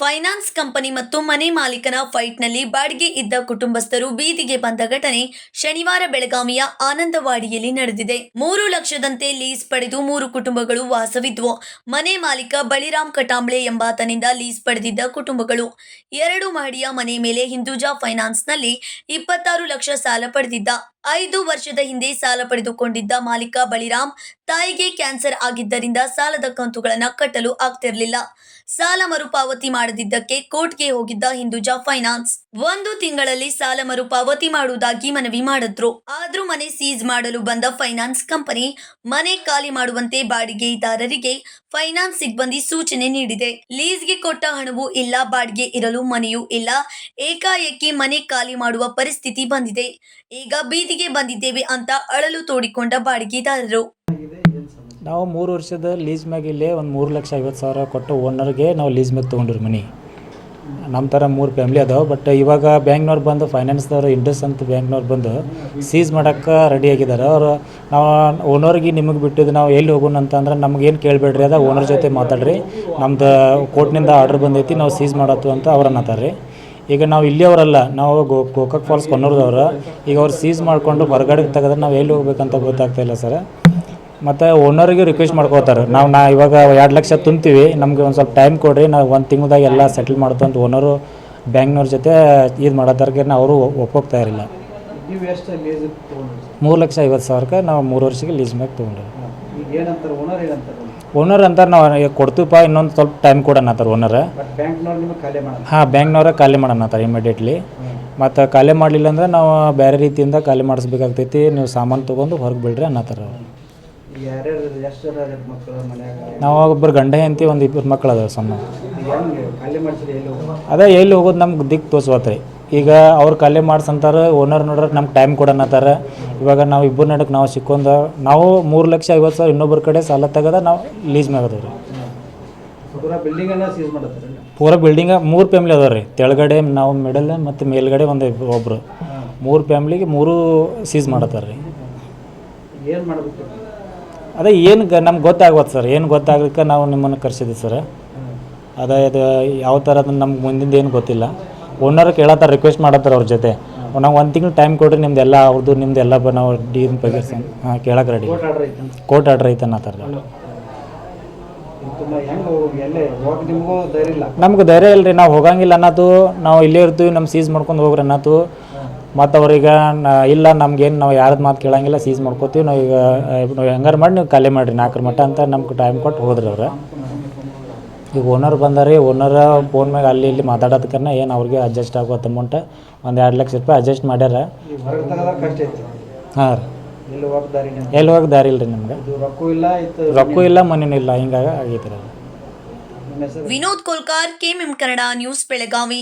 Finance company ಮತ್ತು ಮನೆ ಮಾಲೀಕನ ಫೈಟ್ನಲ್ಲಿ ಬಾಡಿಗೆ ಇದ್ದ ಕುಟುಂಬಸ್ಥರು ಬೀದಿಗೆ ಬಂದ ಘಟನೆ ಶನಿವಾರ ಬೆಳಗಾವಿಯ ಆನಂದವಾಡಿಯಲ್ಲಿ ನಡೆದಿದೆ. ಮೂರು ಲಕ್ಷದಂತೆ ಲೀಸ್ ಪಡೆದು ಮೂರು ಕುಟುಂಬಗಳು ವಾಸವಿದ್ವು. ಮನೆ ಮಾಲೀಕ ಬಳಿರಾಮ್ ಕಟಾಂಬ್ಳೆ ಎಂಬಾತನಿಂದ ಲೀಸ್ ಪಡೆದಿದ್ದ ಕುಟುಂಬಗಳು ಎರಡು ಮಹಡಿಯ ಮನೆ ಮೇಲೆ ಹಿಂದೂಜಾ ಫೈನಾನ್ಸ್ನಲ್ಲಿ ಇಪ್ಪತ್ತಾರು ಲಕ್ಷ ಸಾಲ ಪಡೆದಿದ್ದ. ಐದು ವರ್ಷದ ಹಿಂದೆ ಸಾಲ ಪಡೆದುಕೊಂಡಿದ್ದ ಮಾಲೀಕ ಬಳಿರಾಮ್ ತಾಯಿಗೆ ಕ್ಯಾನ್ಸರ್ ಆಗಿದ್ದರಿಂದ ಸಾಲದ ಕಂತುಗಳನ್ನು ಕಟ್ಟಲು ಆಗ್ತಿರಲಿಲ್ಲ. ಸಾಲ ಮರುಪಾವತಿ ಮಾಡದಿದ್ದಕ್ಕೆ ಕೋರ್ಟ್ಗೆ ಹೋಗಿದ್ದ ಹಿಂದೂಜಾ ಫೈನಾನ್ಸ್ ಒಂದು ತಿಂಗಳಲ್ಲಿ ಸಾಲ ಮರುಪಾವತಿ ಮಾಡುವುದಾಗಿ ಮನವಿ ಮಾಡಿದ್ರು. ಆದ್ರೂ ಮನೆ ಸೀಜ್ ಮಾಡಲು ಬಂದ ಫೈನಾನ್ಸ್ ಕಂಪನಿ ಮನೆ ಖಾಲಿ ಮಾಡುವಂತೆ ಬಾಡಿಗೆದಾರರಿಗೆ ಫೈನಾನ್ಸ್ ಸಿಬ್ಬಂದಿ ಸೂಚನೆ ನೀಡಿದೆ. ಲೀಸ್ಗೆ ಕೊಟ್ಟ ಹಣವೂ ಇಲ್ಲ, ಬಾಡಿಗೆ ಇರಲು ಮನೆಯೂ ಇಲ್ಲ. ಏಕಾಏಕಿ ಮನೆ ಖಾಲಿ ಮಾಡುವ ಪರಿಸ್ಥಿತಿ ಬಂದಿದೆ. ಈಗ ಬೀದಿಗೆ ಬಂದಿದ್ದೇವೆ ಅಂತ ಅಳಲು ತೋಡಿಕೊಂಡ ಬಾಡಿಗೆದಾರರು. ನಾವು ಮೂರು ವರ್ಷದ ಲೀಸ್ ಮ್ಯಾಗ ಇಲ್ಲಿ ಒಂದು ಮೂರು ಲಕ್ಷ ಐವತ್ತು ಸಾವಿರ ಕೊಟ್ಟು ಓನರ್ಗೆ ನಾವು ಲೀಸ್ ಮ್ಯಾಗ ತೊಗೊಂಡಿರಿ ಮನೆ. ನಮ್ಮ ಥರ ಮೂರು ಫ್ಯಾಮ್ಲಿ ಅದಾವೆ ಬಟ್ ಇವಾಗ ಬ್ಯಾಂಕ್ನವ್ರು ಬಂದು ಫೈನಾನ್ಸ್ದವ್ರು ಇಂಡಸ್ ಅಂತ ಬ್ಯಾಂಕ್ನವ್ರು ಬಂದು ಸೀಸ್ ಮಾಡೋಕ್ಕೆ ರೆಡಿ ಆಗಿದ್ದಾರೆ ಅವರು ನಾವು ಓನರ್ಗೆ ನಿಮಗೆ ಬಿಟ್ಟಿದ್ದು ನಾವು ಎಲ್ಲಿ ಹೋಗೋಣ ಅಂತಂದ್ರೆ ನಮ್ಗೇನು ಕೇಳಬೇಡ್ರಿ, ಅದ ಓನರ್ ಜೊತೆ ಮಾತಾಡ್ರಿ. ನಮ್ದು ಕೋರ್ಟ್ನಿಂದ ಆರ್ಡ್ರ್ ಬಂದೈತಿ, ನಾವು ಸೀಸ್ ಮಾಡತ್ತು ಅಂತ ಅವ್ರು ಅನ್ನತಾರೆ ಈಗ ನಾವು ಇಲ್ಲಿಯವರಲ್ಲ ನಾವು ಗೋ, ಗೋಕಾಕ್ ಫಾಲ್ಸ್ ಕೊನ್ನೂರದವ್ರು ಈಗ ಅವ್ರು ಸೀಸ್ ಮಾಡಿಕೊಂಡು ಹೊರಗಡೆ ತೆಗೆದ್ರೆ ನಾವು ಎಲ್ಲಿ ಹೋಗ್ಬೇಕಂತ ಗೊತ್ತಾಗ್ತಾ ಇಲ್ಲ ಸರ್. ಮತ್ತು ಓನರಿಗೆ ರಿಕ್ವೆಸ್ಟ್ ಮಾಡ್ಕೋತಾರೆ ನಾವು ನಾ ಇವಾಗ ಎರಡು ಲಕ್ಷ ತುಂಬ್ತೀವಿ ನಮಗೆ ಒಂದು ಸ್ವಲ್ಪ ಟೈಮ್ ಕೊಡ್ರಿ ನಾವು ಒಂದು ತಿಂಗ್ಳದಾಗ ಎಲ್ಲ ಸೆಟಲ್ ಮಾಡ್ತು ಅಂತ ಓನರು ಬ್ಯಾಂಕ್ನವ್ರ ಜೊತೆ ಇದು ಮಾಡತ್ತಾರಿಗೆ ಅವರು ಒಪ್ಪೋಗ್ತಾ ಇರಲಿಲ್ಲ ನೀವು ಮೂರು ಲಕ್ಷ ಐವತ್ತು ಸಾವಿರಕ್ಕೆ ನಾವು ಮೂರು ವರ್ಷಕ್ಕೆ ಲೀಸ್ ಮ್ಯಾಗ ತೊಗೊಂಡ್ರಿ ಓನರ್ ಅಂತಾರೆ ನಾವು ಈಗ ಕೊಡ್ತೀವಪ್ಪ ಇನ್ನೊಂದು ಸ್ವಲ್ಪ ಟೈಮ್ ಕೊಡೋಣ ಅಂತಾರೆ ಓನರ್ ಹಾಂ ಬ್ಯಾಂಕ್ನವ್ರ ಖಾಲಿ ಮಾಡೋಣ ಅಂತಾರೆ ಇಮಿಡಿಯೇಟ್ಲಿ ಮತ್ತು ಖಾಲಿ ಮಾಡಲಿಲ್ಲ ಅಂದ್ರೆ ನಾವು ಬೇರೆ ರೀತಿಯಿಂದ ಖಾಲಿ ಮಾಡಿಸ್ಬೇಕಾಗ್ತೈತಿ ನೀವು ಸಾಮಾನು ತೊಗೊಂಡು ಹೊರಗೆ ಬಿಡ್ರಿ ಅನ್ನತ್ತಾರ ಯಾರ್ಯಾರು ಎಷ್ಟು ಜನ ಅದಾರ ಮಕ್ಕಳು ಮನ್ಯಾಗ? ನಾವು ಒಬ್ಬರು ಗಂಡ ಹೆಂಡತಿ ಒಂದು ಇಬ್ಬರು ಮಕ್ಕಳು ಅದಾವೆ ಸಣ್ಣ. ಈಗ ಹೆಂಗೆ ಖಾಲಿ ಮಾಡಿಸಿದ್ರೆ ಎಲ್ಲಿ ಹೋಗೋದು? ಅದೇ ಎಲ್ಲಿ ಹೋಗೋದು ನಮ್ಗೆ ದಿಕ್ಕು ತೋರ್ಸ್ವತ್ರಿ ಈಗ ಅವ್ರು ಕಲೆ ಮಾಡ್ಸಂತಾರ ಓನರ್ ನೋಡ್ರೆ ನಮ್ಗೆ ಟೈಮ್ ಕೊಡನತ್ತಾರ. ಇವಾಗ ನಾವು ಇಬ್ಬರು ನಡಕ್ಕೆ ನಾವು ಸಿಕ್ಕೊಂದ ನಾವು ಮೂರು ಲಕ್ಷ ಐವತ್ತು ಸಾವಿರ ಇನ್ನೊಬ್ಬರ ಕಡೆ ಸಾಲ ತೆಗೆದ ನಾವು ಲೀಸ್ ಮ್ಯಾಗ ಅದಾವೆ ರೀ. ಪೂರಾ ಸೀಸ್ ಪೂರ ಬಿಲ್ಡಿಂಗ ಮೂರು ಫ್ಯಾಮ್ಲಿ ಅದಾವ ರೀ. ತೆಳಗಡೆ ನಾವು ಮಿಡಲ್ ಮತ್ತು ಮೇಲ್ಗಡೆ ಒಂದು ಇಬ್ರು- ಒಬ್ರು. ಮೂರು ಫ್ಯಾಮ್ಲಿಗೆ ಮೂರು ಸೀಸ್ ಮಾಡತ್ತಾರ ರೀ. ಏನು ಮಾಡಬೇಕು ಅದೇ ಏನು ಗ ನಮ್ಗೆ ಗೊತ್ತಾಗ್ಬೋದು ಸರ್. ಏನು ಗೊತ್ತಾಗಲಿಕ್ಕೆ ನಾವು ನಿಮ್ಮನ್ನು ಕರ್ಸಿದ್ವಿ ಸರ್. ಅದೇ ಇದು ಯಾವ ಥರ ನಮ್ಗೆ ಮುಂದಿಂದ ಏನು ಗೊತ್ತಿಲ್ಲ. ಓನರ್ ಕೇಳತ್ತಾರ ರಿಕ್ವೆಸ್ಟ್ ಮಾಡತ್ತಾರ ಅವ್ರ ಜೊತೆ. ನಾವು ಒಂದು ತಿಂಗ್ಳು ಟೈಮ್ ಕೊಡ್ರಿ ನಿಮ್ದೆಲ್ಲ ಅವ್ರದ್ದು ನಿಮ್ದೆಲ್ಲ ಬ ನಾವು ಡೀನ್ ಬಗ್ಗೆ ಹಾಂ ಕೇಳಕ್ಕೆ ರೆಡಿ ಕೋರ್ಟ್ ಆರ್ಡರ್ ಐತೆ ಅನ್ನತ್ತಾರ. ಎಲ್ಲೇ ನಿಮಗೂ ಧೈರ್ಯ ಇಲ್ಲ? ನಮ್ಗೆ ಧೈರ್ಯ ಇಲ್ಲ ರೀ ನಾವು ಹೋಗಂಗಿಲ್ಲ ಅನ್ನೋದು. ನಾವು ಇಲ್ಲೇ ಇರ್ತೀವಿ ನಮ್ಮ ಸೀಸ್ ಮಾಡ್ಕೊಂಡು ಹೋಗ್ರಿ ಅನ್ನೋದು. ಮತ್ತು ಅವ್ರಿಗೆ ನ- ಇಲ್ಲ ನಮ್ಗೇನು ನಾವು ಯಾರದ್ದು ಮಾತು ಕೇಳಂಗಿಲ್ಲ ಸೀಸ್ ಮಾಡ್ಕೋತೀವಿ ನಾವು ಈಗ ನಾವು ಹೆಂಗಾರು ಮಾಡಿ ನೀವು ಖಾಲಿ ಮಾಡಿರಿ ನಾಲ್ಕರ ಮಟ್ಟ ಅಂತ ನಮ್ಗೆ ಟೈಮ್ ಕೊಟ್ಟು ಹೋದ್ರಿ ಅವ್ರು. ಈಗ ಓನರ್ ಬಂದಾರಿ ಓನರ್ ಫೋನ್ ಮ್ಯಾಗ ಅಲ್ಲಿ ಇಲ್ಲಿ ಮಾತಾಡೋದಕ್ಕನ್ನ ಏನು ಅವ್ರಿಗೆ ಅಡ್ಜಸ್ಟ್ ಆಗೋದು ಅಮೌಂಟ್ ಒಂದು ಎರಡು ಲಕ್ಷ ರೂಪಾಯಿ ಅಡ್ಜಸ್ಟ್ ಮಾಡ್ಯಾರ. ಹಾಂ ರೀ. ಎಲ್ಲಿ ಹೋಗಿ ದಾರಿ ನಿಮ್ಗೆ? ಎಲ್ಲಿ ಇಲ್ಲ ರೀ ನಮ್ಗೆ? ಇದು ರೊಕ್ಕ ಇಲ್ಲ ಇತ್ತು ರೊಕ್ಕ ಇಲ್ಲ ಮನೇನೂ ಇಲ್ಲ ಹಿಂಗಾಗಿ ಆಗೈತೆ ವಿನೋದ್ ಕೋಲ್ಕಾರ್ ಕೆಎಂಎಂ ಕನ್ನಡ ನ್ಯೂಸ್ ಬೆಳಗಾವಿ.